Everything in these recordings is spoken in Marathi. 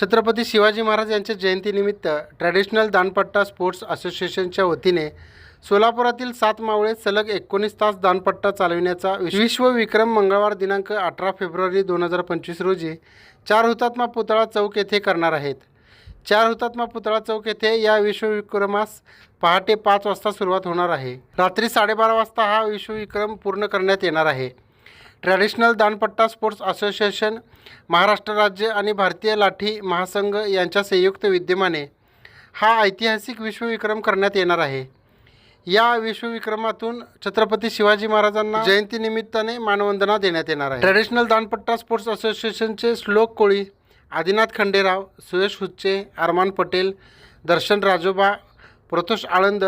छत्रपती शिवाजी महाराज यांच्या जयंतीनिमित्त ट्रॅडिशनल दानपट्टा स्पोर्ट्स असोसिएशनच्या वतीने सोलापुरातील सात मावळे सलग एकोणीस तास दानपट्टा चालविण्याचा विश्व विक्रम मंगळवार दिनांक अठरा फेब्रुवारी दोन हजार पंचवीस रोजी चार हुतात्मा पुतळा चौक येथे करणार आहेत. चार हुतात्मा पुतळा चौक येथे या विश्वविक्रमास पहाटे पाच वाजता सुरुवात होणार आहे. रात्री साडेबारा वाजता हा विश्वविक्रम पूर्ण करण्यात येणार आहे. Traditional Danpatta sports association Maharashtra राज्य आणि भारतीय लाठी महासंघ यांच्या संयुक्त विद्यमाने हा ऐतिहासिक विश्वविक्रम करण्यात येणार आहे. या विश्वविक्रमातून छत्रपती शिवाजी महाराजांना जयंतीनिमित्ताने मानवंदना देण्यात येणार आहे. ट्रॅडिशनल दानपट्टा स्पोर्ट्स असोसिएशनचे श्लोक कोळी आदिनाथ खंडेराव सुयश हुच्चे अरमान पटेल दर्शन राजोबा प्रतोष आळंद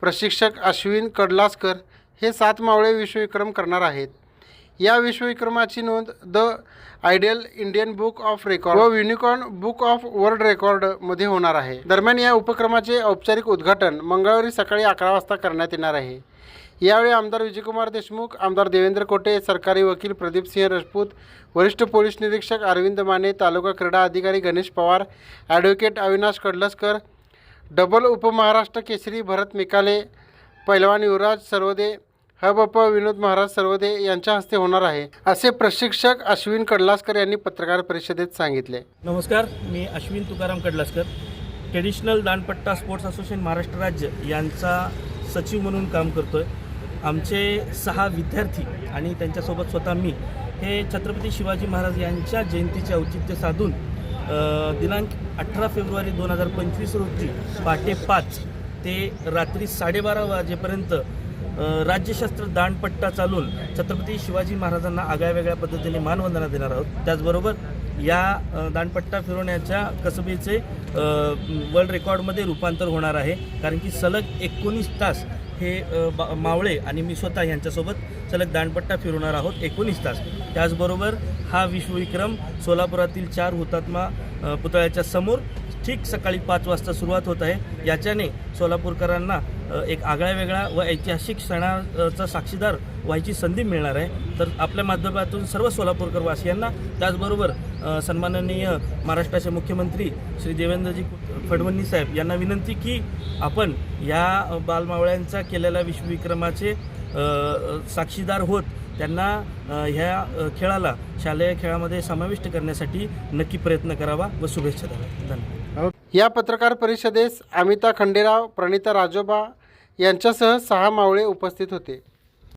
प्रशिक्षक अश्विन कडलासकर हे सात मावळे विश्वविक्रम करणार आहेत. या विश्वविक्रमाची नोंद the ideal Indian book of record व युनिकॉर्न बुक ऑफ वर्ल्ड रेकॉर्डमध्ये होणार आहे. दरम्यान या उपक्रमाचे औपचारिक उद्घाटन मंगळवारी सकाळी अकरा वाजता करण्यात येणार आहे. यावेळी आमदार विजयकुमार देशमुख आमदार देवेंद्र कोटे सरकारी वकील प्रदीप सिंह राजपूत वरिष्ठ पोलीस निरीक्षक अरविंद माने तालुका क्रीडा अधिकारी गणेश पवार ॲडव्होकेट अविनाश कडलसकर डबल उपमहाराष्ट्र केसरी भरत मिकाले पैलवान युवराज सर्वदे हबप विनोद महाराज सर्वदे यांच्या हस्ते होणार आहे असे प्रशिक्षक अश्विन कडलासकर यांनी पत्रकार परिषदेत सांगितले. नमस्कार मी Ashwin Tukaram Kadalaskar. Traditional Danpatta sports association Maharashtra राज्य यांचा सचिव म्हणून काम करतो आहे आमचे सहा विद्यार्थी आणि त्यांच्यासोबत स्वतः मी हे छत्रपती शिवाजी महाराज यांच्या जयंतीचे औचित्य साधून दिनांक अठरा फेब्रुवारी दोन हजार पंचवीस रोजी पहाटे पाच ते रात्री साडेबारा वाजेपर्यंत राज्यशास्त्र दानपट्टा चालून छत्रपती शिवाजी महाराजांना आगळ्या वेगळ्या पद्धतीने मानवंदना देणार आहोत. त्याचबरोबर या दांडपट्टा फिरवण्याच्या कसबीचे वर्ल्ड रेकॉर्डमध्ये रूपांतर होणार आहे. कारण की सलग एकोणीस तास हे बा- मावळे आणि मी स्वतः यांच्यासोबत सलग दांडपट्टा फिरवणार आहोत एकोणीस तास. त्याचबरोबर हा विश्वविक्रम सोलापुरातील चार हुतात्मा पुतळ्याच्या समोर ठीक सकाळी पाच वाजता सुरुवात होत आहे. याच्याने सोलापूरकरांना एक आगळ्या वेगळा व ऐतिहासिक क्षणाचा साक्षीदार व्हायची संधी मिळणार आहे. तर आपल्या माध्यमातून सर्व सोलापूरकर वासियांना त्याचबरोबर सन्माननीय महाराष्ट्राचे मुख्यमंत्री श्री देवेंद्रजी फडणवीस साहेब यांना विनंती की आपण या बालमावळ्यांचा केलेल्या विश्वविक्रमाचे साक्षीदार होत त्यांना ह्या खेळाला शालेय खेळामध्ये समाविष्ट करण्यासाठी नक्की प्रयत्न करावा व शुभेच्छा द्याव्या. धन्यवाद. या पत्रकार परिषदेस अमिता खंडेराव प्रणिता राजोबा यांच्यासह सहा मावळे उपस्थित होते.